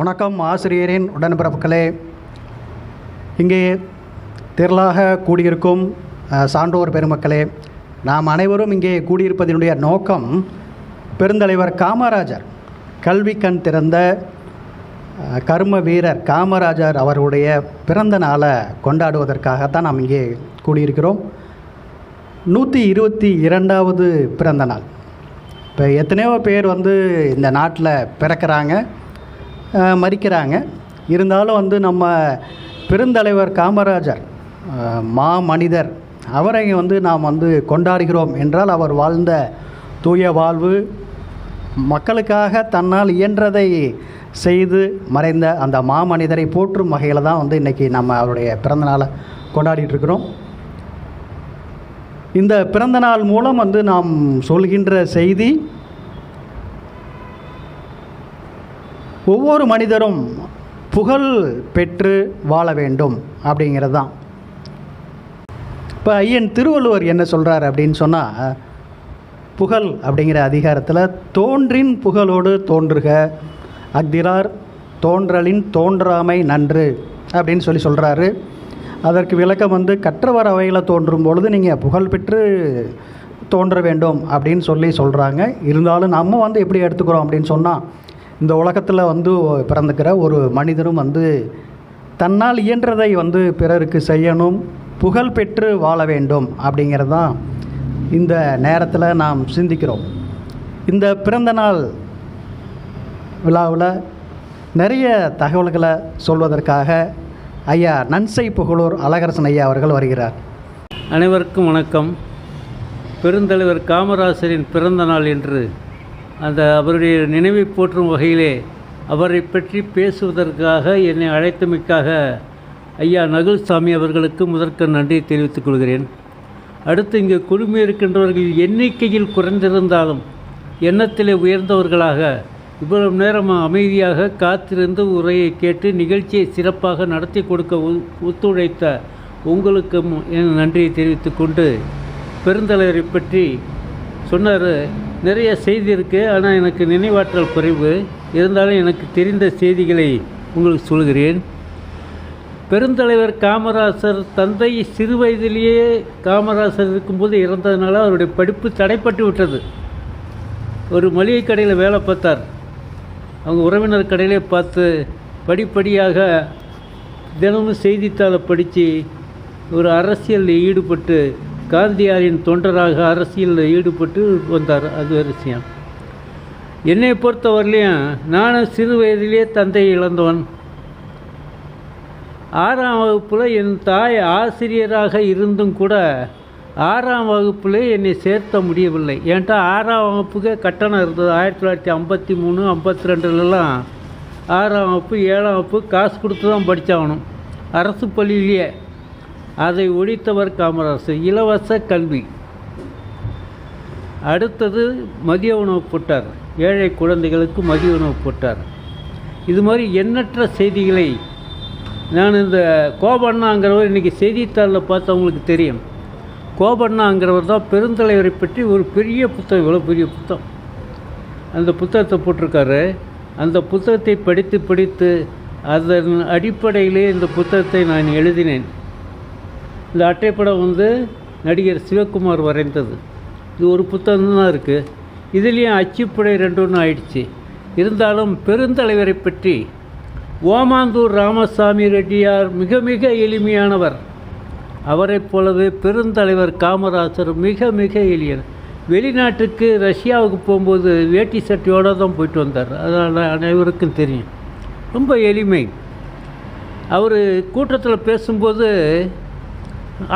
வணக்கம் ஆசிரியரின் உடன்பிறப்புகளே. இங்கே திரளாக கூடியிருக்கும் சான்றோர் பெருமக்களே நாம் அனைவரும் இங்கே கூடியிருப்பதனுடைய நோக்கம் பெருந்தலைவர் காமராஜர் கல்வி கண் திறந்த கர்ம வீரர் காமராஜர் அவருடைய பிறந்த நாளை கொண்டாடுவதற்காகத்தான் நாம் இங்கே கூடியிருக்கிறோம். நூற்றி இருபத்தி இரண்டாவது பிறந்த நாள். இப்போ எத்தனையோ பேர் வந்து இந்த நாட்டில் பிறக்கிறாங்க. மறிக்கிறாங்க. இருந்தாலும் வந்து நம்ம பெருந்தலைவர் காமராஜர் மாமனிதர் மா மனிதர் அவரை வந்து நாம் வந்து கொண்டாடுகிறோம் என்றால் அவர் வாழ்ந்த தூய வாழ்வு மக்களுக்காக தன்னால் இயன்றதை செய்து மறைந்த அந்த மாமனிதரை போற்றும் வகையில் தான் வந்து இன்றைக்கி நம்ம அவருடைய பிறந்தநாளை கொண்டாடிட்டுருக்கிறோம் இந்த பிறந்த நாள் மூலம் வந்து நாம் சொல்கின்ற செய்தி ஒவ்வொரு மனிதரும் புகழ் பெற்று வாழ வேண்டும் அப்படிங்கிறது தான் இப்போ ஐயன் திருவள்ளுவர் என்ன சொல்கிறார் அப்படின்னு சொன்னால் புகழ் அப்படிங்கிற அதிகாரத்தில் தோன்றின் புகழோடு தோன்றுக அக்திரார் தோன்றலின் தோன்றாமை நன்று அப்படின்னு சொல்லி சொல்கிறாரு அதற்கு விளக்கம் வந்து கற்றவர் அவையில் தோன்றும் பொழுது நீங்கள் புகழ் பெற்று தோன்ற வேண்டும் அப்படின்னு சொல்லி சொல்கிறாங்க இருந்தாலும் நம்ம வந்து எப்படி எடுத்துக்கிறோம் அப்படின்னு சொன்னால் இந்த உலகத்தில் வந்து பிறந்துக்கிற ஒரு மனிதரும் வந்து தன்னால் இயன்றதை வந்து பிறருக்கு செய்யணும் புகழ் பெற்று வாழ வேண்டும் அப்படிங்கிறது தான் இந்த நேரத்தில் நாம் சிந்திக்கிறோம். இந்த பிறந்த நாள் விழாவில் நிறைய தகவல்களை சொல்வதற்காக ஐயா நன்சை புகழூர் அழகரசன் ஐயா அவர்கள் வருகிறார். அனைவருக்கும் வணக்கம். பெருந்தலைவர் காமராசரின் பிறந்த நாள் என்று அந்த அவருடைய நினைவை போற்றும் வகையிலே அவரை பற்றி பேசுவதற்காக என்னை அழைத்தமைக்காக ஐயா நகுல்சாமி அவர்களுக்கு முதற்க நன்றி தெரிவித்துக் கொள்கிறேன். அடுத்து இங்கே குழுமி இருக்கின்றவர்கள் எண்ணிக்கையில் குறைந்திருந்தாலும் எண்ணத்திலே உயர்ந்தவர்களாக இவ்வளவு நேரம் அமைதியாக காத்திருந்து உரையை கேட்டு நிகழ்ச்சியை சிறப்பாக நடத்தி கொடுக்க ஒ- ஒத்துழைத்த உங்களுக்கும் என் நன்றியை தெரிவித்துக்கொண்டு பெருந்தலைவரை பற்றி சொன்னார் நிறைய செய்தி இருக்குது ஆனால் எனக்கு நினைவாற்றல் குறைவு. இருந்தாலும் எனக்கு தெரிந்த செய்திகளை உங்களுக்கு சொல்கிறேன். பெருந்தலைவர் காமராசர் தந்தை சிறு வயதிலேயே காமராசர் இருக்கும்போது இறந்ததுனால அவருடைய படிப்பு தடைப்பட்டு விட்டது. ஒரு மளிகை கடையில் வேலை பார்த்தார். அவங்க உறவினர் கடையிலே பார்த்து படிப்படியாக தினமும் செய்தித்தாளை படித்து ஒரு அரசியலில் ஈடுபட்டு காந்தியாரின் தொண்டராக அரசியலில் ஈடுபட்டு வந்தார் அது ஒரு விஷயம். என்னை பொறுத்தவரையிலையும் நானும் சிறு வயதிலே தந்தையை இழந்தவன். ஆறாம் வகுப்பில் என் தாய் ஆசிரியராக இருந்தும் கூட ஆறாம் வகுப்பில் என்னை சேர்த்த முடியவில்லை. ஏன்ட்டா ஆறாம் வகுப்புக்கே கட்டணம் இருந்தது. ஆயிரத்தி தொள்ளாயிரத்தி ஐம்பத்தி மூணு ஐம்பத்தி ரெண்டுலலாம் ஆறாம் வகுப்பு ஏழாம் வகுப்பு காசு கொடுத்து தான் படித்தாகணும் அரசு பள்ளியிலேயே அதை ஒழித்தவர் காமராசர் இலவச கல்வி. அடுத்தது மதிய உணவு போட்டார். ஏழை குழந்தைகளுக்கு மதிய உணவு போட்டார். இது மாதிரி எண்ணற்ற செய்திகளை நான் இந்த கோபண்ணாங்கிறவர் இன்றைக்கி செய்தித்தாளில் பார்த்தவங்களுக்கு தெரியும். கோபண்ணாங்கிறவர் தான் பெருந்தலைவரை பற்றி ஒரு பெரிய புத்தகம் இவ்வளோ பெரிய புத்தகம். அந்த புத்தகத்தை போட்டிருக்காரு. அந்த புத்தகத்தை படித்து படித்து அதன் அடிப்படையிலே இந்த புத்தகத்தை நான் எழுதினேன். இந்த அட்டைப்படம் வந்து நடிகர் சிவகுமார் வரைந்தது. இது ஒரு புத்தகம் தான் இருக்குது இதுலேயும் அச்சுப்படை ரெண்டு ஒன்று ஆயிடுச்சு. இருந்தாலும் பெருந்தலைவரை பற்றி ஓமாந்தூர் ராமசாமி ரெட்டியார் மிக மிக எளிமையானவர். அவரைப் போலவே பெருந்தலைவர் காமராசர் மிக மிக எளியர் வெளிநாட்டுக்கு ரஷ்யாவுக்கு போகும்போது வேட்டி சட்டையோடு தான் போயிட்டு வந்தார். அதனால் அனைவருக்கும் தெரியும். ரொம்ப எளிமை. அவர் கூட்டத்தில் பேசும்போது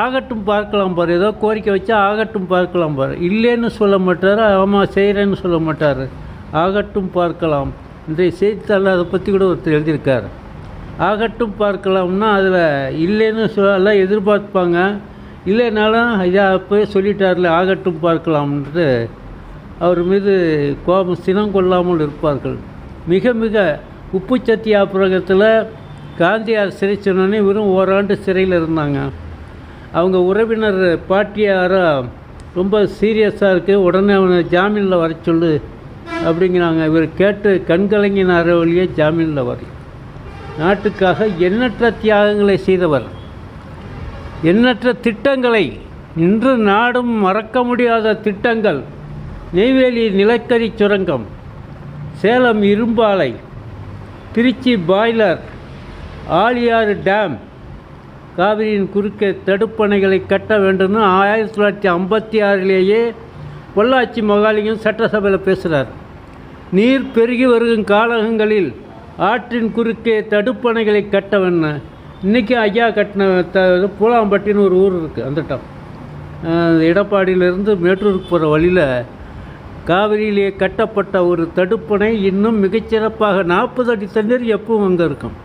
ஆகட்டும் பார்க்கலாம் பாரு. ஏதோ கோரிக்கை வச்சா ஆகட்டும் பார்க்கலாம் பாரு. இல்லைன்னு சொல்ல மாட்டார் ஆமாம் செய்கிறேன்னு சொல்ல மாட்டார். ஆகட்டும் பார்க்கலாம். இன்றைய செய்தித்தாளில் அதை பற்றி கூட ஒருத்தர் எழுதியிருக்கார். ஆகட்டும் பார்க்கலாம்னா அதில் இல்லைன்னு சொல்ல எல்லாம் எதிர்பார்ப்பாங்க. இல்லைனாலும் ஐயா அப்போயே சொல்லிட்டார்ல ஆகட்டும் பார்க்கலாம்ன்ட்டு. அவர் மீது கோபம் சினம் கொள்ளாமல் இருப்பார்கள். மிக மிக உப்பு சத்தியாபுரகத்தில் காந்தியார் சிறை சொன்னோன்னே வெறும் ஓராண்டு சிறையில் இருந்தாங்க. அவங்க உறவினர் பாட்டியாரா ரொம்ப சீரியஸாக இருக்குது உடனே அவனை ஜாமீனில் வர சொல்லு அப்படிங்கிறாங்க. இவர் கேட்டு கண்கலங்கினார வழியே ஜாமீனில் வர நாட்டுக்காக எண்ணற்ற தியாகங்களை செய்தவர். எண்ணற்ற திட்டங்களை இன்று நாடும் மறக்க முடியாத திட்டங்கள். நெய்வேலி நிலக்கரி சுரங்கம் சேலம் இரும்பாலை திருச்சி பாய்லர் ஆலியாறு டேம் காவிரியின் குறுக்கே தடுப்பணைகளை கட்ட வேண்டும்னு ஆயிரத்தி தொள்ளாயிரத்தி ஐம்பத்தி ஆறிலேயே பொள்ளாச்சி மகாலிங்கம் சட்டசபையில் பேசுகிறார் நீர் பெருகி வருகும் காலகங்களில் ஆற்றின் குறுக்கே தடுப்பணைகளை கட்ட வேணும் இன்றைக்கி ஐயா கட்டின த பூலாம்பட்டின்னு ஒரு ஊர் இருக்குது அந்த டம் எடப்பாடியிலேருந்து மேட்டூருக்கு போகிற வழியில் காவிரியிலே கட்டப்பட்ட ஒரு தடுப்பணை இன்னும் மிகச்சிறப்பாக நாற்பது அடி தண்ணீர் எப்பவும் அங்கே இருக்கும்.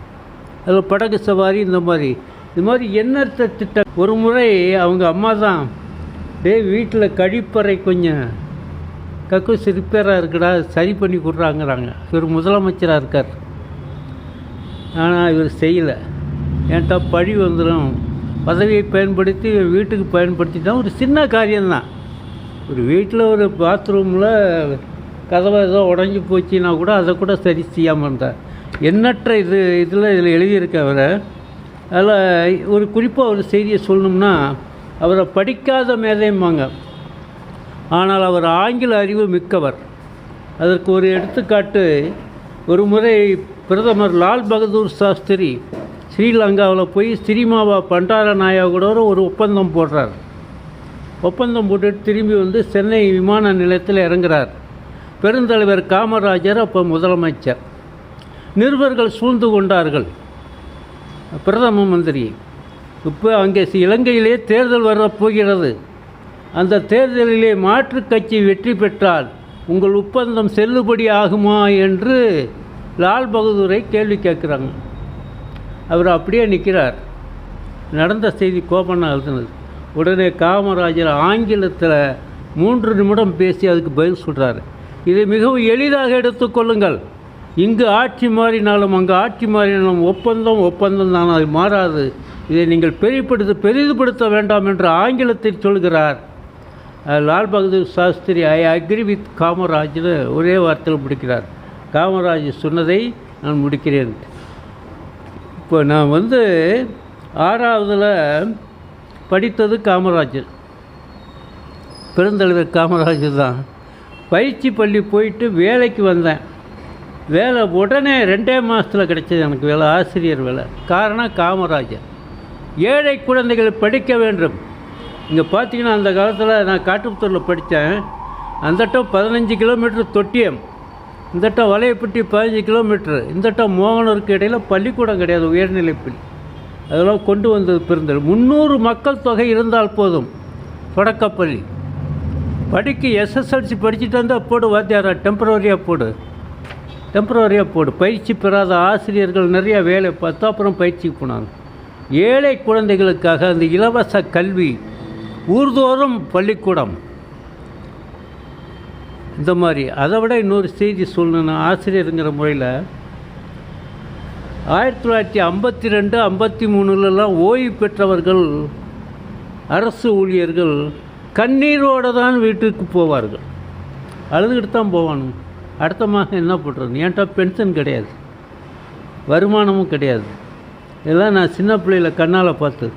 அதில் படகு சவாரி இந்த மாதிரி இது மாதிரி எண்ணற்ற திட்டம்? ஒரு முறை அவங்க அம்மா தான் டே வீட்டில் கழிப்பறை கொஞ்சம் கக்கூஸ் ரிப்பேராக இருக்குடா சரி பண்ணி கொடுறாங்கிறாங்க. இவர் முதலமைச்சராக இருக்கார். ஆனால் இவர் செய்யலை. ஏன்ட்டா பழி வந்துடும் பதவியை பயன்படுத்தி வீட்டுக்கு பயன்படுத்திட்டா ஒரு சின்ன காரியம்தான். ஒரு வீட்டில் ஒரு பாத்ரூமில் கதவை ஏதோ உடஞ்சி போச்சுன்னா கூட அதை கூட சரி செய்யாமல் இருந்தார். எண்ணற்ற இது இதில் இதில் எழுதியிருக்க அவரை. அதில் ஒரு குறிப்பாக ஒரு செய்தியை சொல்லணும்னா அவரை படிக்காத மேதைம்பாங்க. ஆனால் அவர் ஆங்கில அறிவு மிக்கவர். அதற்கு ஒரு எடுத்துக்காட்டு ஒரு முறை பிரதமர் லால் பகதூர் சாஸ்திரி ஸ்ரீலங்காவில் போய் ஸ்ரீமாவா பண்டார நாயா ஒரு ஒப்பந்தம் போடுறார். ஒப்பந்தம் போட்டுட்டு திரும்பி வந்து சென்னை விமான நிலையத்தில் இறங்குறார். பெருந்தலைவர் காமராஜர் அப்போ முதலமைச்சர். நிருபர்கள் சூழ்ந்து கொண்டார்கள். பிரதம மந்திரி இப்போ அங்கே இலங்கையிலே தேர்தல் வரப்போகிறது. அந்த தேர்தலிலே மாற்றுக் கட்சி வெற்றி பெற்றால் உங்கள் ஒப்பந்தம் செல்லுபடி ஆகுமா என்று லால் பகதூரை கேள்வி கேட்குறாங்க. அவர் அப்படியே நிற்கிறார் நடந்த செய்தி கோபண்ணா எழுதுனது உடனே காமராஜர் ஆங்கிலத்தில் மூன்று நிமிடம் பேசி அதுக்கு பதில் சொல்கிறாரு இதை மிகவும் எளிதாக எடுத்துக்கொள்ளுங்கள் இங்கு ஆட்சி மாறினாலும் அங்கு ஆட்சி மாறினாலும் ஒப்பந்தம் ஒப்பந்தம் தான் அது மாறாது. இதை நீங்கள் பெரியப்படுத்த பெரிதுபடுத்த வேண்டாம் என்று ஆங்கிலத்தில் சொல்கிறார். Lal Bahadur Shastri I agree with காமராஜ்னு ஒரே வார்த்தையில் முடிக்கிறார். காமராஜ் சொன்னதை நான் முடிக்கிறேன். இப்போ நான் வந்து ஆறாவதில் படித்தது காமராஜர். பெருந்தலைவர் காமராஜர் தான். பயிற்சி பள்ளி போயிட்டு வேலைக்கு வந்தேன். வேலை உடனே ரெண்டே மாதத்தில் கிடைச்சது எனக்கு வேலை ஆசிரியர் வேலை. காரணம் காமராஜர். ஏழை குழந்தைகள் படிக்க வேண்டும். இங்கே பார்த்தீங்கன்னா அந்த காலத்தில் நான் காட்டுப்புத்தூரில் படித்தேன். அந்தட்டம் பதினஞ்சு கிலோமீட்டர் தொட்டியம். இந்தட்டம் வலையப்பட்டி பதினஞ்சு கிலோமீட்டர். இந்தட்டம் மோகனூருக்கு இடையில் பள்ளிக்கூடம் கிடையாது உயர்நிலைப்பள்ளி அதெல்லாம் கொண்டு வந்தது பிறந்தது. முந்நூறு மக்கள் தொகை இருந்தால் போதும். தொடக்கப்பள்ளி. படிக்க எஸ்எஸ்எல்சி படிச்சுட்டு வந்தால் போடு வாத்தியாரா டெம்பரவரியாக போடு. டெம்பரவரியாக போடு. பயிற்சி பெறாத ஆசிரியர்கள் நிறையா வேலை பார்த்தா அப்புறம் பயிற்சிக்கு போனாங்க. ஏழை குழந்தைகளுக்காக அந்த இலவச கல்வி ஊர்தோறும் பள்ளிக்கூடம். இந்த மாதிரி. அதை விட இன்னொரு செய்தி சொல்லணும்னா ஆசிரியருங்கிற முறையில் ஆயிரத்தி தொள்ளாயிரத்தி ஐம்பத்தி ரெண்டு ஐம்பத்தி மூணுலலாம் ஓய்வு பெற்றவர்கள் அரசு ஊழியர்கள் கண்ணீரோடு தான் வீட்டுக்கு போவார்கள். அழுதுகிட்டு தான் போவானுங்க. அடுத்த மாதம் என்ன பண்ணுறது ஏன்ட்டா பென்ஷன் கிடையாது. வருமானமும் கிடையாது. இதெல்லாம் நான் சின்ன பிள்ளையில் கண்ணால் பார்த்தது.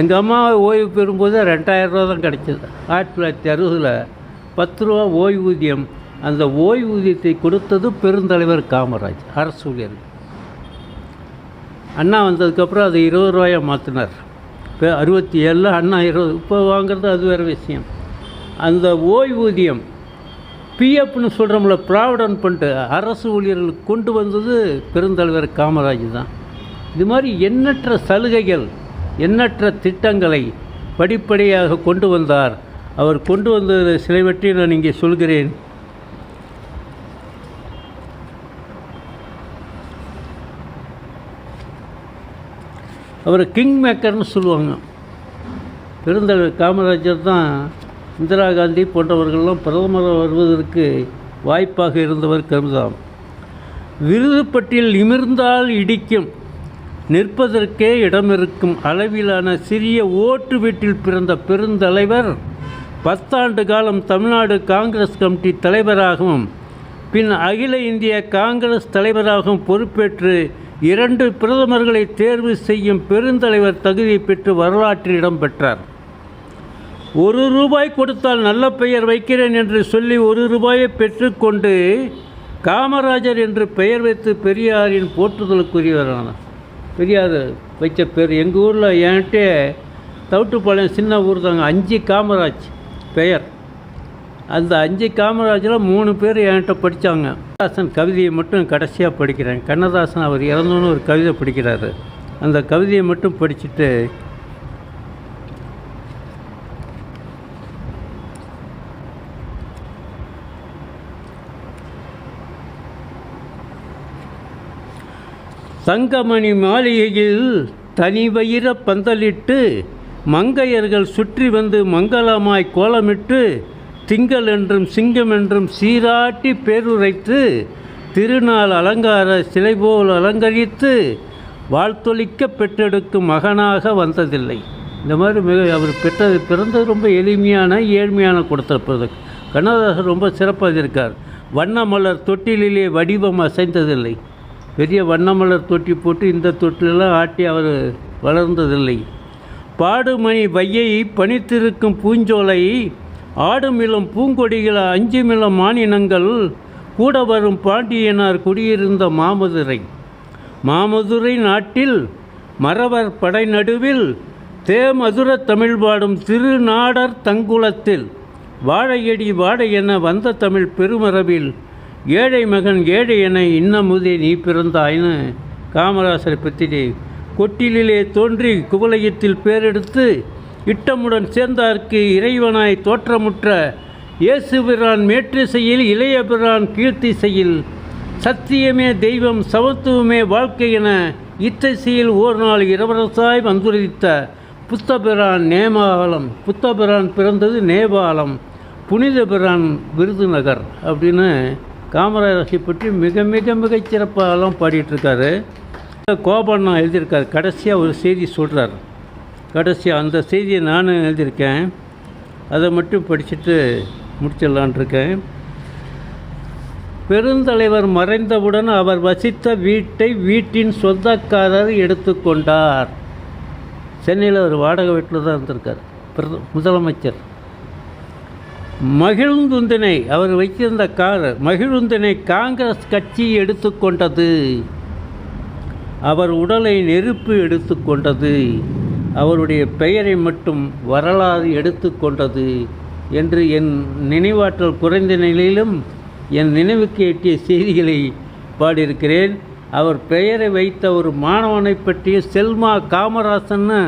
எங்கள் அம்மா ஓய்வு பெறும்போது ரெண்டாயிரரூவா தான் கிடைச்சது. ஆயிரத்தி தொள்ளாயிரத்தி அறுபதில் பத்து ரூபா ஓய்வூதியம். அந்த ஓய்வூதியத்தை கொடுத்தது பெருந்தலைவர் காமராஜ் அரசு ஊழியர் அண்ணா வந்ததுக்கப்புறம் அது இருபது ரூபாயை மாற்றினார் இப்போ அறுபத்தி ஏழில் அண்ணா இருபது இப்போ வாங்குறது அது வேறு விஷயம். அந்த ஓய்வூதியம் பிஎஃப்னு சொல்கிறோம்ல ப்ராவிடன் பண்ணிட்டு அரசு ஊழியர்களுக்கு கொண்டு வந்தது பெருந்தலைவர் காமராஜ் தான். இது மாதிரி எண்ணற்ற சலுகைகள் எண்ணற்ற திட்டங்களை படிப்படியாக கொண்டு வந்தார். அவர் கொண்டு வந்தது சிலவற்றை நான் இங்கே சொல்கிறேன். அவரை கிங் மேக்கர்னு சொல்லுவாங்க. பெருந்தலைவர் காமராஜர் தான் இந்திரா காந்தி போன்றவர்கள்லாம் பிரதமர் வருவதற்கு வாய்ப்பாக இருந்தவர் கருதாம் விருது பட்டியல் நிமிர்ந்தால் இடிக்கும். நிற்பதற்கே இடம் இருக்கும் அளவிலான சிறிய ஓட்டு வீட்டில் பிறந்த பெருந்தலைவர் பத்தாண்டு காலம் தமிழ்நாடு காங்கிரஸ் கமிட்டி தலைவராகவும் பின் அகில இந்திய காங்கிரஸ் தலைவராகவும் பொறுப்பேற்று இரண்டு பிரதமர்களை தேர்வு செய்யும் பெருந்தலைவர் தகுதி பெற்று வரலாற்றில் இடம் பெற்றார். ஒரு ரூபாய் கொடுத்தால் நல்ல பெயர் வைக்கிறேன் என்று சொல்லி ஒரு ரூபாயை பெற்றுக்கொண்டு காமராஜர் என்று பெயர் வைத்து பெரியாரின் போற்றுதலுக்குரியவரான பெரியார் வைச்ச பேர் எங்கள் ஊரில் என்கிட்ட தவிட்டுப்பாளையம் சின்ன ஊர் தாங்க அஞ்சு காமராஜ் பெயர். அந்த அஞ்சு காமராஜில் மூணு பேர் என்கிட்ட படித்தாங்க கண்ணதாசன் கவிதையை மட்டும் கடைசியாக படிக்கிறேன். கண்ணதாசன் அவர் இறந்தோன்னு ஒரு கவிதை படிக்கிறாரு. அந்த கவிதையை மட்டும் படிச்சுட்டு தங்கமணி மாளிகையில் தனி வயிற பந்தலிட்டு மங்கையர்கள் சுற்றி வந்து மங்களமாய் கோலமிட்டு திங்கள் என்றும் சிங்கம் என்றும் சீராட்டி பேருரைத்து திருநாள் அலங்கார சிலை போல் அலங்கரித்து வாழ்த்தொழிக்க பெற்றெடுக்கும் மகனாக வந்ததில்லை. இந்த மாதிரி மிக அவர் பெற்றது பிறந்தது ரொம்ப எளிமையான ஏழ்மையான கொடுத்த கண்ணதாசன் ரொம்ப சிறப்பாக இருக்கார். வண்ணமலர் தொட்டிலிலே வடிவம் அசைந்ததில்லை. பெரிய வண்ணமலர் தொட்டி போட்டு இந்த தொட்டிலெல்லாம் ஆட்டி அவர் வளர்ந்ததில்லை. பாடுமணி வையை பனித்திருக்கும் பூஞ்சோலை ஆடுமிளம் பூங்கொடிகள் அஞ்சுமிளம் மானினங்கள் கூட வரும் பாண்டியனார் குடியிருந்த மாமதுரை. மாமதுரை நாட்டில் மறவர் படை நடுவில் தேமதுர தமிழ் பாடும் திருநாடர் தங்குளத்தில் வாழையடி வாழை என வந்த தமிழ் பெருமரபில் ஏழை மகன் ஏழை என இன்னமுதே நீ பிறந்தாய்னு. காமராசரை பற்றி கொட்டிலே தோன்றி குவலயத்தில் பேரெடுத்து இட்டமுடன் சேர்ந்தார்க்கு இறைவனாய் தோற்றமுற்ற இயேசுபிரான் மேற்றிசையில் இளையபிரான் கீர்த்திசையில். சத்தியமே தெய்வம் சமத்துவமே வாழ்க்கை என இத்தசையில் ஓர் நாள் இளவரசாய் வந்துரைத்த புத்தபிரான் நேமாலம். புத்தபிரான் பிறந்தது நேபாளம். புனித பிரான் விருதுநகர் அப்படின்னு காமராஜரை பற்றி மிக மிக மிகச் சிறப்பாகலாம் பாடிட்டுருக்காரு கோபண்ணா எழுதியிருக்காரு. கடைசியாக ஒரு செய்தி சொல்கிறார் கடைசியாக அந்த செய்தியை நானும் எழுதியிருக்கேன். அதை மட்டும் படிச்சுட்டு முடிச்சிடலான் இருக்கேன் பெருந்தலைவர் மறைந்தவுடன் அவர் வசித்த வீட்டை வீட்டின் சொந்தக்காரர் எடுத்துக்கொண்டார் சென்னையில் ஒரு வாடகை வீட்டில் தான் இருந்திருக்கார். பிரத முதலமைச்சர். மகிழுந்துந்தினை அவர் வைத்திருந்த கார் மகிழுந்தினை காங்கிரஸ் கட்சி எடுத்துக்கொண்டது. அவர் உடலை நெருப்பு எடுத்துக்கொண்டது. அவருடைய பெயரை மட்டும் வரலாறு எடுத்துக்கொண்டது என்று என் நினைவாற்றல் குறைந்த நிலையிலும் என் நினைவுக்கு எட்டிய செய்திகளை பாடியிருக்கிறேன். அவர் பெயரை வைத்த ஒரு மாணவனை பற்றிய செல்மா காமராசன்னு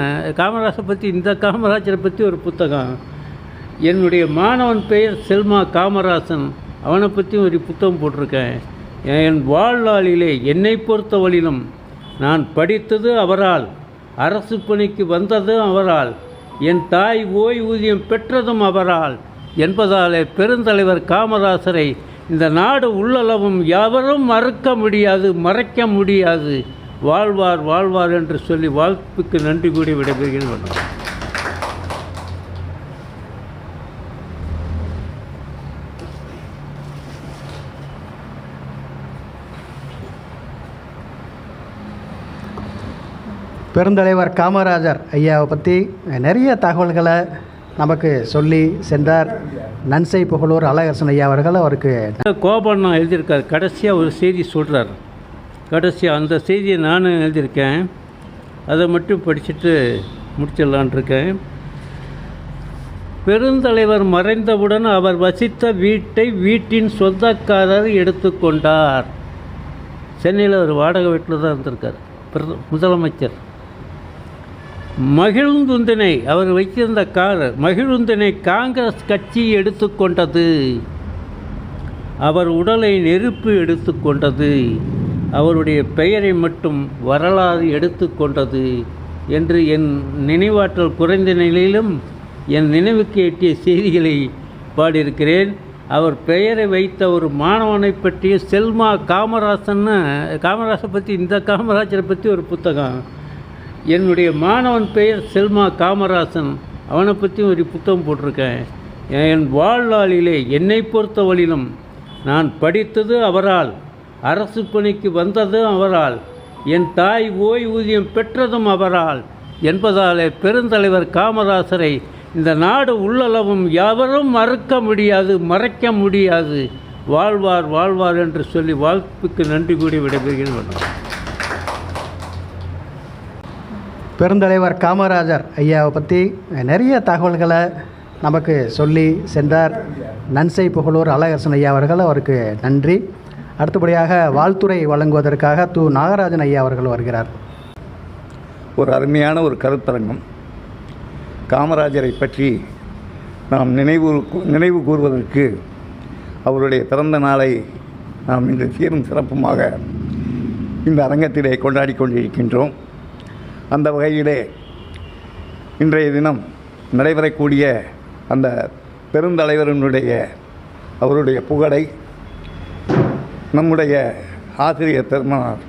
காமராசை பற்றி இந்த காமராஜரை பற்றி ஒரு புத்தகம். என்னுடைய மாணவன் பெயர் செல்மா காமராசன். அவனை பற்றி ஒரு புத்தகம் போட்டிருக்கேன். என் வாழ்நாளிலே என்னை பொறுத்தவரையிலும் நான் படித்தது அவரால் அரசு பணிக்கு வந்ததும் அவரால் என் தாய் ஓய்வூதியம் பெற்றதும் அவரால் என்பதாலே பெருந்தலைவர் காமராசரை இந்த நாடு உள்ளளவும் எவரும் மறுக்க முடியாது மறைக்க முடியாது. வாழ்வார் வாழ்வார் என்று சொல்லி வாழ்த்துக்கு நன்றி கூடி விடைபெறுகிறேன். பெருந்தலைவர் காமராஜர் ஐயாவை பற்றி நிறைய தகவல்களை நமக்கு சொல்லி சென்றார். நன்சை புகழூர் அழகரசன் ஐயா அவர்கள் அவருக்கு கோபண்ணா எழுதியிருக்கார். கடைசியாக ஒரு செய்தி சொல்கிறார் கடைசியாக அந்த செய்தியை நானும் எழுதியிருக்கேன். அதை மட்டும் படிச்சுட்டு முடிச்சிடலான் இருக்கேன். பெருந்தலைவர் மறைந்தவுடன் அவர் வசித்த வீட்டை வீட்டின் சொந்தக்காரர் எடுத்துக்கொண்டார். சென்னையில் ஒரு வாடகை வீட்டில் தான் இருந்திருக்கார். பிரத முதலமைச்சர். மகிழுந்துந்தினை அவர் வைத்திருந்த கார் மகிழுந்தினை காங்கிரஸ் கட்சி எடுத்துக்கொண்டது. அவர் உடலை நெருப்பு எடுத்துக்கொண்டது. அவருடைய பெயரை மட்டும் வரலாறு எடுத்துக்கொண்டது என்று என் நினைவாற்றல் குறைந்த நிலையிலும் என் நினைவுக்கு எட்டிய செய்திகளை பாடியிருக்கிறேன். அவர் பெயரை வைத்த ஒரு மாணவனை பற்றிய செல்மா காமராசன்னு காமராசை பற்றி இந்த காமராஜரை பற்றி ஒரு புத்தகம். என்னுடைய மாணவன் பெயர் செல்மா காமராசன். அவனை பற்றி ஒரு புத்தகம் போட்டிருக்கேன். என் வாழ்நாளிலே என்னை பொறுத்த வழியிலும் நான் படித்தது அவரால் அரசு பணிக்கு வந்ததும் அவரால் என் தாய் ஓய்வூதியம் பெற்றதும் அவரால் என்பதாலே பெருந்தலைவர் காமராசரை இந்த நாடு உள்ளளவும் யாவரும் மறுக்க முடியாது மறைக்க முடியாது. வாழ்வார் வாழ்வார் என்று சொல்லி வாழ்த்துக்கு நன்றி கூடி விடைபெறுகிறேன் வணக்கம். பெருந்தலைவர் காமராஜர் ஐயாவை பற்றி நிறைய தகவல்களை நமக்கு சொல்லி சென்றார். நன்சை புகழூர் அழகரசன் ஐயா அவர்கள் அவருக்கு நன்றி. அடுத்தபடியாக வாழ்த்துறை வழங்குவதற்காக து நாகராஜன் ஐயா அவர்கள் வருகிறார். ஒரு அருமையான ஒரு கருத்தரங்கம். காமராஜரை பற்றி நாம் நினைவு நினைவு கூறுவதற்கு அவருடைய பிறந்த நாளை நாம் இன்று சீரும் சிறப்புமாக இந்த அரங்கத்திலே கொண்டாடி கொண்டிருக்கின்றோம். அந்த வகையிலே இன்றைய தினம் நடைபெறக்கூடிய அந்த பெருந்தலைவரினுடைய அவருடைய புகழை நம்முடைய ஆசிரியர் பெருமானார்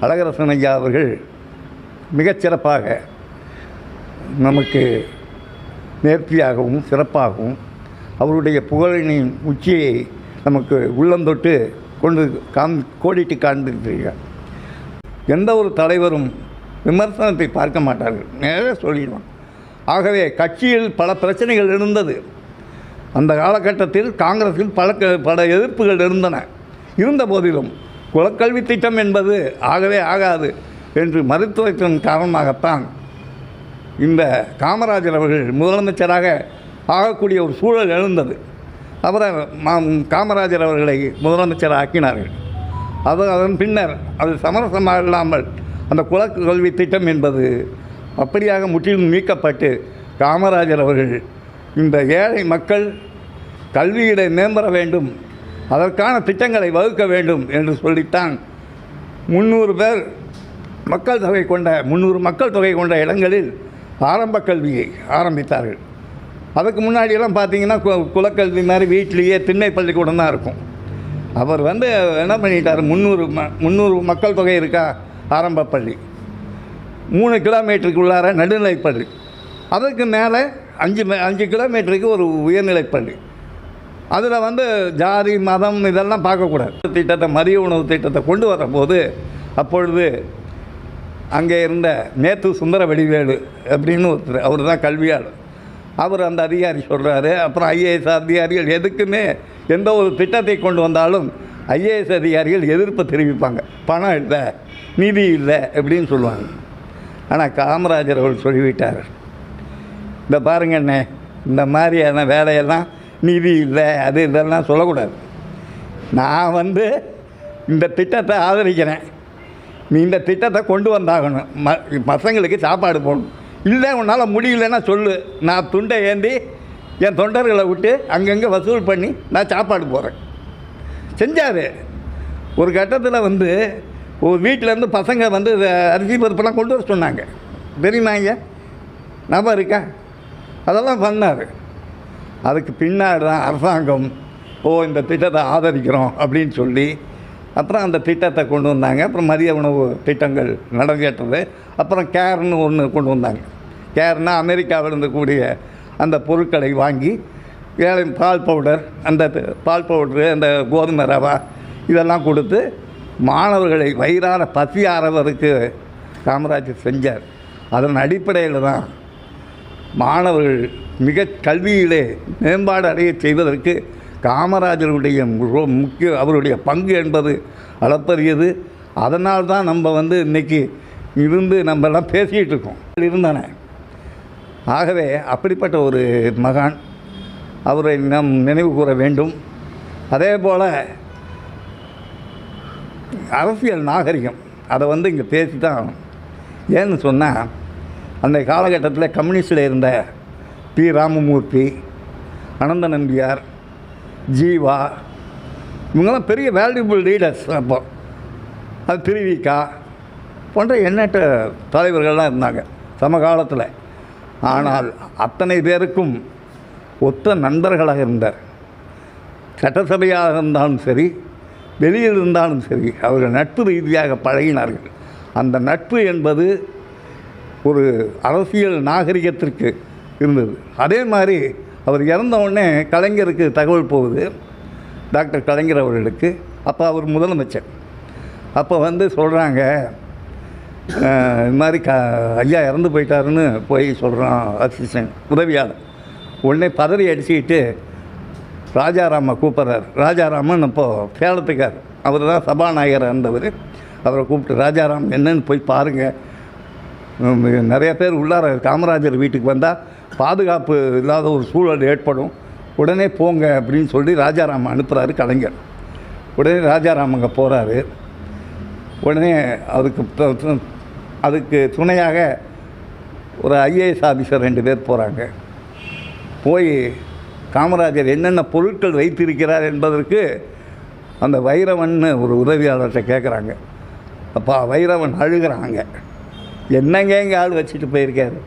அழகரசன் ஐயா அவர்கள் மிகச்சிறப்பாக நமக்கு நேர்த்தியாகவும் சிறப்பாகவும் அவருடைய புகழினின் உச்சியை நமக்கு உள்ளந்தொட்டு கொண்டு காம் கோடிட்டு காண்பிருக்கிறீர்கள் எந்த ஒரு தலைவரும் விமர்சனத்தை பார்க்க மாட்டார்கள். நேராக சொல்லிடுவான். ஆகவே கட்சியில் பல பிரச்சனைகள் இருந்தது. அந்த காலகட்டத்தில் காங்கிரஸில் பல பல எதிர்ப்புகள் இருந்தன. இருந்த போதிலும் குலக்கல்வி திட்டம் என்பது ஆகவே ஆகாது என்று மருத்துவத்தின் காரணமாகத்தான் இந்த காமராஜர் அவர்கள் முதலமைச்சராக ஆகக்கூடிய ஒரு சூழல் எழுந்தது. அவரை மா- காமராஜர் அவர்களை முதலமைச்சர் ஆக்கினார்கள் அது அதன் பின்னர் அது சமரசமாக இல்லாமல் அந்த குலக்கல்வி திட்டம் என்பது அப்படியாக முற்றிலும் நீக்கப்பட்டு காமராஜர் அவர்கள் இந்த ஏழை மக்கள் கல்வியிட மேம்பட வேண்டும் அதற்கான திட்டங்களை வகுக்க வேண்டும் என்று சொல்லித்தான் முந்நூறு பேர் மக்கள் தொகை கொண்ட முந்நூறு மக்கள் தொகை கொண்ட இடங்களில் ஆரம்ப கல்வியை ஆரம்பித்தார்கள். அதுக்கு முன்னாடியெல்லாம் பார்த்தீங்கன்னா கு- குலக்கல்வி மாதிரி வீட்டிலேயே திண்ணை பள்ளிக்கூடம் தான் இருக்கும். அவர் வந்து என்ன பண்ணிட்டார்? முந்நூறு ம முந்நூறு மக்கள் தொகை இருக்கா? ஆரம்ப பள்ளி. மூணு கிலோமீட்டருக்குள்ளார நடுநிலைப்பள்ளி அதற்கு மேலே அஞ்சு மே- அஞ்சு கிலோமீட்டருக்கு ஒரு உயர்நிலைப்பள்ளி அதில் வந்து ஜாதி மதம் இதெல்லாம் பார்க்கக்கூடாது. திட்டத்தை மதிய உணவு திட்டத்தை கொண்டு வரபோது அப்பொழுது அங்கே இருந்த மேத்து சுந்தர வடிவேலு அப்படின்னு ஒருத்தர் அவர் தான் கல்வியாளர். அவர் அந்த அதிகாரி சொல்கிறாரு அப்புறம் ஐஏஎஸ் அதிகாரிகள் எதுக்குமே எந்த ஒரு திட்டத்தை கொண்டு வந்தாலும் ஐஏஎஸ் அதிகாரிகள் எதிர்ப்பு தெரிவிப்பாங்க. பணம் இல்லை நிதி இல்லை அப்படின்னு சொல்லுவாங்க. ஆனால் காமராஜர் அவர் சொல்லிவிட்டார். இந்த பாருங்க அண்ணே இந்த மாதிரியான வேலையெல்லாம் நிதி இல்லை அது இதெல்லாம் சொல்லக்கூடாது. நான் வந்து இந்த திட்டத்தை ஆதரிக்கிறேன். நீ இந்த திட்டத்தை கொண்டு வந்தாகணும். ம பசங்களுக்கு சாப்பாடு போடணும். இல்லை உன்னால் முடியலன்னா சொல்லு. நான் துண்டை ஏந்தி என் தொண்டர்களை விட்டு அங்கங்கே வசூல் பண்ணி நான் சாப்பாடு போகிறேன் செஞ்சார். ஒரு கட்டத்தில் வந்து ஒரு வீட்டிலேருந்து பசங்க வந்து அரிசி பருப்பெல்லாம் கொண்டு வர சொன்னாங்க. தெரியுமாங்க ஞாபகம் இருக்கா? அதெல்லாம் பண்ணார். அதுக்கு பின்னாடி தான் அரசாங்கம் ஓ இந்த திட்டத்தை ஆதரிக்கிறோம் அப்படின்னு சொல்லி அப்புறம் அந்த திட்டத்தை கொண்டு வந்தாங்க. அப்புறம் மதிய உணவு திட்டங்கள் நடந்தேற்றது அப்புறம் கேர்னு ஒன்று கொண்டு வந்தாங்க. கேர்னால் அமெரிக்காவில் கூடிய அந்த பொருட்களை வாங்கி ஏழை பால் பவுடர் அந்த பால் பவுடரு அந்த கோதுமை ரவா இதெல்லாம் கொடுத்து மாணவர்களை வயிறார பசியாரவருக்கு காமராஜர் செஞ்சார். அதன் அடிப்படையில் தான் மாணவர்கள் மிக கல்வியிலே மேம்பாடு அடைய செய்வதற்கு காமராஜருடைய முக்கிய அவருடைய பங்கு என்பது அளப்பரியது. அதனால் தான் நம்ம வந்து இன்னைக்கு இருந்து நம்ம எல்லாம் பேசிகிட்டு இருக்கோம். இருந்தன. ஆகவே அப்படிப்பட்ட ஒரு மகான் அவரை நாம் நினைவு கூற வேண்டும். அதே போல் அரசியல் நாகரிகம் அதை வந்து இங்கே பேசி தான் ஏன்னு சொன்னால் அந்த காலகட்டத்தில் கம்யூனிஸ்டில் இருந்த பி. ராமமூர்த்தி அனந்த நம்பியார் ஜீவா இவங்கெல்லாம் பெரிய வேல்யூபிள் லீடர்ஸ் அப்போ. அது திருவிக்கா போன்ற எண்ணற்ற தலைவர்கள்லாம் இருந்தாங்க. சமகாலத்தில். ஆனால் அத்தனை பேருக்கும் ஒத்த நண்பர்களாக இருந்தார். சட்டசபையாக இருந்தாலும் சரி வெளியில் இருந்தாலும் சரி அவர்கள் நட்பு ரீதியாக பழகினார்கள். அந்த நட்பு என்பது ஒரு அரசியல் நாகரிகத்திற்கு இருந்தது. அதே மாதிரி அவர் இறந்த உடனே கலைஞருக்கு தகவல் போகுது. டாக்டர் கலைஞர் அவர்களுக்கு. அப்போ அவர் முதலமைச்சர். அப்போ வந்து சொல்கிறாங்க இது மாதிரி க ஐயா இறந்து போயிட்டாருன்னு போய் சொல்கிறான் அசிஸ்டன்ட் உதவியாளர். உடனே பதறி அடிச்சுக்கிட்டு ராஜாராமை கூப்பிட்றாரு. ராஜாராமன் இப்போது சேலத்துக்கார். அவர் தான் சபாநாயகர் இருந்தவர் அவரை கூப்பிட்டு ராஜாராம் என்னன்னு போய் பாருங்கள் நிறைய பேர் உள்ளார காமராஜர் வீட்டுக்கு வந்தால் பாதுகாப்பு இல்லாத ஒரு சூழல் ஏற்படும். உடனே போங்க அப்படின்னு சொல்லி ராஜாராம் அனுப்புகிறாரு கலைஞர். உடனே ராஜாராம் அங்கே போகிறாரு உடனே அதுக்கு அதுக்கு துணையாக ஒரு ஐஏஎஸ் ஆஃபீஸர் ரெண்டு பேர் போகிறாங்க போய் காமராஜர் என்னென்ன பொருட்கள் வைத்திருக்கிறார் என்பதற்கு அந்த வைரவன்னு ஒரு உதவியாளர்கிட்ட கேட்குறாங்க அப்பா வைரவன் அழுகிறாங்க என்னங்க இங்கே ஆள் வச்சுட்டு போயிருக்காரு?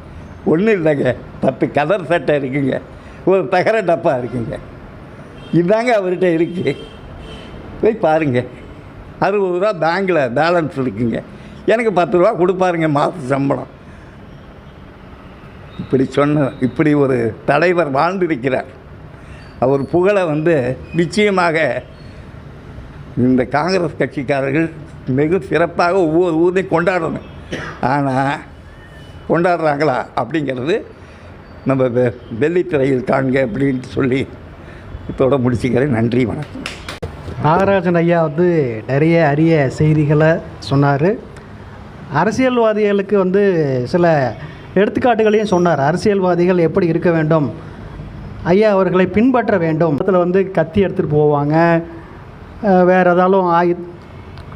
ஒன்றும் இல்லைங்க. பத்து கதர் சட்டை இருக்குங்க. ஒரு தகர டப்பா இருக்குங்க. இதாங்க அவர்கிட்ட இருக்கு. போய் பாருங்க. அறுபது ரூபா பேங்கில் பேலன்ஸ் இருக்குங்க. எனக்கு பத்து ரூபா கொடுப்பாருங்க மாத சம்பளம். இப்படி சொன்ன இப்படி ஒரு தலைவர் வாழ்ந்திருக்கிறார். அவர் புகழை வந்து நிச்சயமாக இந்த காங்கிரஸ் கட்சிக்காரர்கள் மிக சிறப்பாக ஒவ்வொரு ஊரையும் கொண்டாடணும். ஆனால் கொண்டாடுறாங்களா அப்படிங்கிறது நம்ம வெள்ளித்திரையில் காண்க அப்படின்ட்டு சொல்லி இதோட முடிச்சுக்கிறேன். நன்றி வணக்கம். நாகராஜன் ஐயா வந்து நிறைய அரிய செய்திகளை சொன்னார். அரசியல்வாதிகளுக்கு வந்து சில எடுத்துக்காட்டுகளையும் சொன்னார். அரசியல்வாதிகள் எப்படி இருக்க வேண்டும்? ஐயா அவர்களை பின்பற்ற வேண்டும். அதில் வந்து கத்தி எடுத்துகிட்டு போவாங்க. வேறு ஏதாலும் ஆயு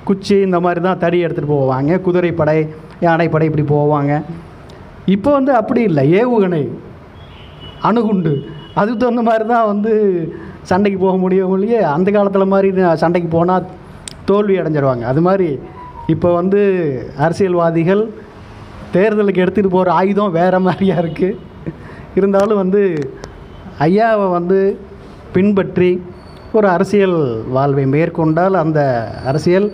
குச்சி இந்த மாதிரி தான் தறி எடுத்துகிட்டு போவாங்க. குதிரைப்படை யானைப்படை இப்படி போவாங்க. இப்போ வந்து அப்படி இல்லை. ஏவுகணை அணுகுண்டு அதுக்கு தகுந்த மாதிரி தான் வந்து சண்டைக்கு போக முடியும் இல்லையே? அந்த காலத்தில் மாதிரி சண்டைக்கு போனால் தோல்வி அடைஞ்சிருவாங்க. அது மாதிரி இப்போ வந்து அரசியல்வாதிகள் தேர்தலுக்கு எடுத்துகிட்டு போகிற ஆயுதம் வேறு மாதிரியாக இருக்குது இருந்தாலும் வந்து ஐயாவை வந்து பின்பற்றி ஒரு அரசியல் வாழ்வை மேற்கொண்டால் அந்த அரசியல்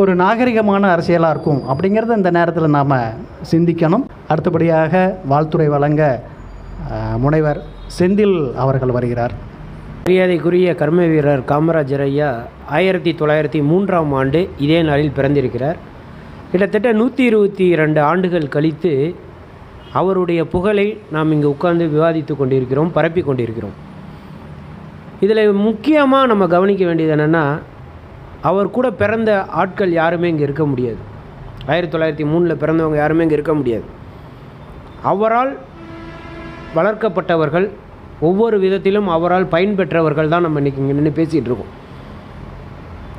ஒரு நாகரிகமான அரசியலாக இருக்கும் அப்படிங்கிறத இந்த நேரத்தில் நாம் சிந்திக்கணும். அடுத்தபடியாக வாழ்த்துறை வழங்க முனைவர் செந்தில் அவர்கள் வருகிறார். மரியாதைக்குரிய கர்ம வீரர் காமராஜர் ஐயா ஆயிரத்தி தொள்ளாயிரத்தி மூன்றாம் ஆண்டு இதே நாளில் பிறந்திருக்கிறார். கிட்டத்தட்ட நூற்றி இருபத்தி இரண்டு ஆண்டுகள் கழித்து அவருடைய புகழை நாம் இங்கே உட்கார்ந்து விவாதித்து கொண்டிருக்கிறோம் பரப்பி கொண்டிருக்கிறோம். இதில் முக்கியமாக நம்ம கவனிக்க வேண்டியது என்னென்னா அவர் கூட பிறந்த ஆட்கள் யாருமே இங்கே இருக்க முடியாது. ஆயிரத்தி தொள்ளாயிரத்தி மூணில் பிறந்தவங்க யாருமே இங்கே இருக்க முடியாது. அவரால் வளர்க்கப்பட்டவர்கள் ஒவ்வொரு விதத்திலும் அவரால் பயன்பெற்றவர்கள் தான் நம்ம இன்றைக்கி இங்கே நின்று பேசிகிட்டு இருக்கோம்.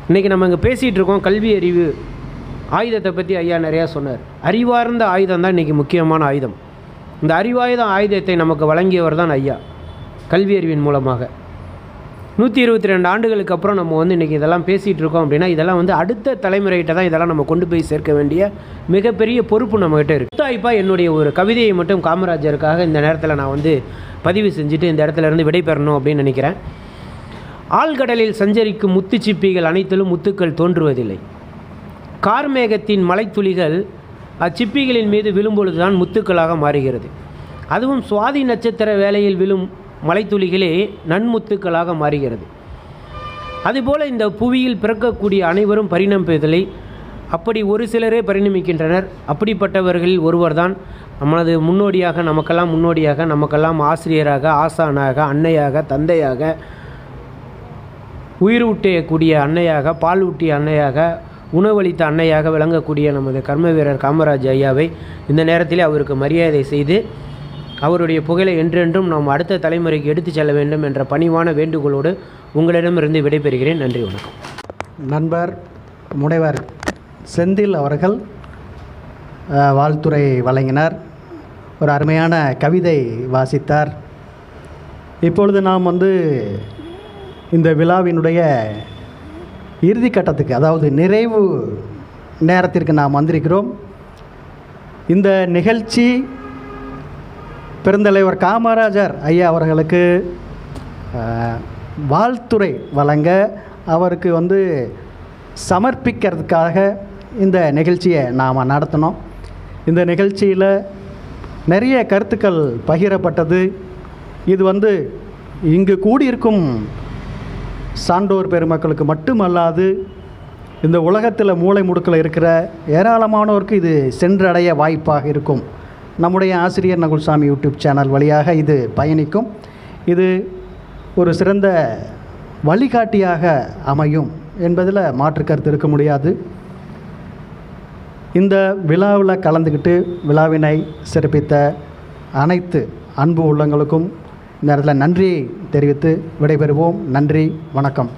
இன்றைக்கி நம்ம இங்கே பேசிகிட்டு இருக்கோம் கல்வி அறிவு ஆயுதத்தை பற்றி ஐயா நிறையா சொன்னார். அறிவார்ந்த ஆயுதம் தான் இன்றைக்கி முக்கியமான ஆயுதம். இந்த அறிவாயுத ஆயுதத்தை நமக்கு வழங்கியவர் தான் ஐயா கல்வி அறிவின் மூலமாக. நூற்றி இருபத்தி ரெண்டு ஆண்டுகளுக்கு அப்புறம் நம்ம வந்து இன்றைக்கி இதெல்லாம் பேசிகிட்டு இருக்கோம் அப்படின்னா இதெல்லாம் வந்து அடுத்த தலைமுறைகிட்ட தான் இதெல்லாம் நம்ம கொண்டு போய் சேர்க்க வேண்டிய மிகப்பெரிய பொறுப்பு நம்மகிட்ட இருக்குது முத்தாய்ப்பாக என்னுடைய ஒரு கவிதையை மட்டும் காமராஜருக்காக இந்த நேரத்தில் நான் வந்து பதிவு செஞ்சுட்டு இந்த இடத்துல இருந்து விடைபெறணும் அப்படின்னு நினைக்கிறேன். ஆழ்கடலில் சஞ்சரிக்கும் முத்துச்சிப்பிகள் அனைத்திலும் முத்துக்கள் தோன்றுவதில்லை. கார்மேகத்தின் மலைத்துளிகள் அச்சிப்பிகளின் மீது விழும்பொழுதுதான் முத்துக்களாக மாறுகிறது. அதுவும் சுவாதி நட்சத்திர வேளையில் விழும் மலைத்துளிகளே நன்முத்துக்களாக மாறுகிறது. அதுபோல் இந்த புவியில் பிறக்கக்கூடிய அனைவரும் பரிணமிப்பதில்லை அப்படி ஒரு சிலரே பரிணமிக்கின்றனர். அப்படிப்பட்டவர்களில் ஒருவர்தான் நமது முன்னோடியாக நமக்கெல்லாம் முன்னோடியாக நமக்கெல்லாம் ஆசிரியராக ஆசானாக அன்னையாக தந்தையாக உயிர் ஊட்டியக்கூடிய அன்னையாக பால் ஊட்டிய அன்னையாக உணவளித்த அன்னையாக விளங்கக்கூடிய நமது கர்ம வீரர் காமராஜ் ஐயாவை இந்த நேரத்தில் அவருக்கு மரியாதை செய்து அவருடைய புகழை என்றென்றும் நாம் அடுத்த தலைமுறைக்கு எடுத்துச் செல்ல வேண்டும் என்ற பணிவான வேண்டுகோளோடு உங்களிடமிருந்து விடைபெறுகிறேன். நன்றி வணக்கம். நண்பர் முனைவர் செந்தில் அவர்கள் வாழ்த்துறை வாழ்த்துரை வழங்கினார். ஒரு அருமையான கவிதை வாசித்தார். இப்பொழுது நாம் வந்து இந்த விழாவினுடைய இறுதி கட்டத்துக்கு அதாவது நிறைவு நேரத்திற்கு நாம் வந்திருக்கிறோம். இந்த நிகழ்ச்சி பெருந்தலைவர் காமராஜர் ஐயா அவர்களுக்கு வாழ்த்துறை வாழ்த்துரை வழங்க அவருக்கு வந்து சமர்ப்பிக்கிறதுக்காக இந்த நிகழ்ச்சியை நாம் நடத்தினோம். இந்த நிகழ்ச்சியில் நிறைய கருத்துக்கள் பகிரப்பட்டது. இது வந்து இங்கு கூடியிருக்கும் சான்றோர் பெருமக்களுக்கு மட்டுமல்லாது இந்த உலகத்தில் மூளை முடுக்கில் இருக்கிற ஏராளமானோருக்கு இது சென்றடைய வாய்ப்பாக இருக்கும். நம்முடைய ஆசிரியர் நகுல்சாமி யூடியூப் சேனல் வழியாக இது பயணிக்கும். இது ஒரு சிறந்த வழிகாட்டியாக அமையும் என்பதில் மாற்று கருத்து இருக்க முடியாது. இந்த விழாவில் கலந்துக்கிட்டு விழாவினை சிறப்பித்த அனைத்து அன்பு உள்ளங்களுக்கும் இந்த இடத்துல நன்றி தெரிவித்து விடைபெறுவோம். நன்றி வணக்கம்.